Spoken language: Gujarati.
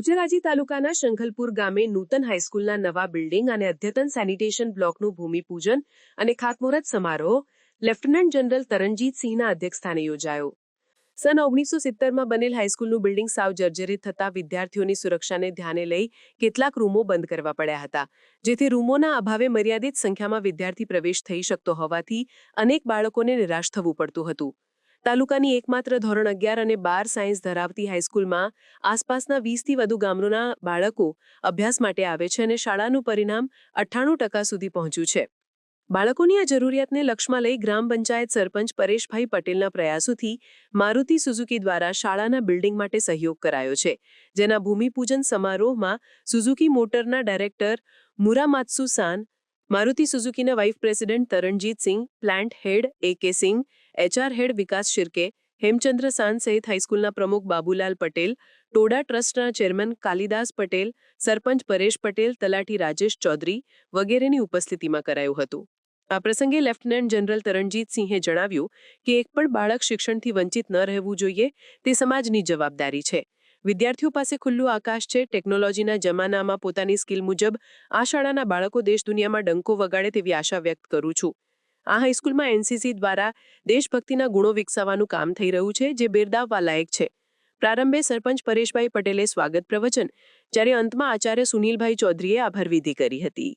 બહુચરાજી તાલુકાના શંખલપુર ગામે નૂતન હાઈસ્કૂલના નવા બિલ્ડિંગ અને અદ્યતન સેનિટેશન બ્લોકનું ભૂમિપૂજન અને ખાતમુહૂર્ત સમારોહ લેફ્ટનન્ટ જનરલ તરણજીતસિંહના અધ્યક્ષસ્થાને યોજાયો. સન ઓગણીસો સિત્તેરમાં બનેલ હાઈસ્કૂલનું બિલ્ડિંગ સાવ જર્જરિત થતા વિદ્યાર્થીઓની સુરક્ષાને ધ્યાને લઈ કેટલાક રૂમો બંધ કરવા પડ્યા હતા, જેથી રૂમોના અભાવે મર્યાદિત સંખ્યામાં વિદ્યાર્થી પ્રવેશ થઈ શકતો હોવાથી અનેક બાળકોને નિરાશ થવું પડતું હતું. તાલુકાની એકમાત્ર ધોરણ અગિયાર અને બાર સાયન્સ ધરાવતી હાઈસ્કૂલમાં આસપાસના વીસથી વધુ ગામોના બાળકો અભ્યાસ માટે આવે છે અને શાળાનું પરિણામ અઠ્ઠાણું ટકા સુધી પહોંચ્યું છે. બાળકોની આ જરૂરિયાતને લક્ષમાં લઈ ગ્રામ પંચાયત સરપંચ પરેશભાઈ પટેલના પ્રયાસોથી મારુતિ સુઝુકી દ્વારા શાળાના બિલ્ડિંગ માટે સહયોગ કરાયો છે. જેના ભૂમિપૂજન સમારોહમાં સુઝુકી મોટરના director Muramatsu San Maruti સુઝુકીના vice president Taranjit Singh, plant head A K Singh, H R head Vikas Shirke, Hemchandra San સહિત હાઈસ્કૂલના પ્રમુખ બાબુલાલ પટેલ, ટોડા ટ્રસ્ટના ચેરમેન કાલિદાસ પટેલ, સરપંચ પરેશ પટેલ, તલાટી રાજેશ ચૌધરી વગેરેની ઉપસ્થિતિમાં કરાયું હતું. આ પ્રસંગે લેફ્ટનન્ટ જનરલ તરણજીતસિંહે જણાવ્યું કે એક પણ બાળક શિક્ષણથી વંચિત ન રહેવું જોઈએ તે સમાજની જવાબદારી છે. વિદ્યાર્થીઓ પાસે ખુલ્લું આકાશ છે. ટેકનોલોજીના જમાનામાં પોતાની સ્કિલ મુજબ આ શાળાના બાળકો દેશ દુનિયામાં ડંકો વગાડે તેવી આશા વ્યક્ત કરું છું. આ હાઈસ્કૂલમાં એનસીસી દ્વારા દેશભક્તિના ગુણો વિકસાવવાનું કામ થઈ રહ્યું છે, જે બિરદાવવા લાયક છે. પ્રારંભે સરપંચ પરેશભાઈ પટેલે સ્વાગત પ્રવચન, જ્યારે અંતમાં આચાર્ય સુનિલભાઈ ચૌધરીએ આભાર વિધિ કરી હતી.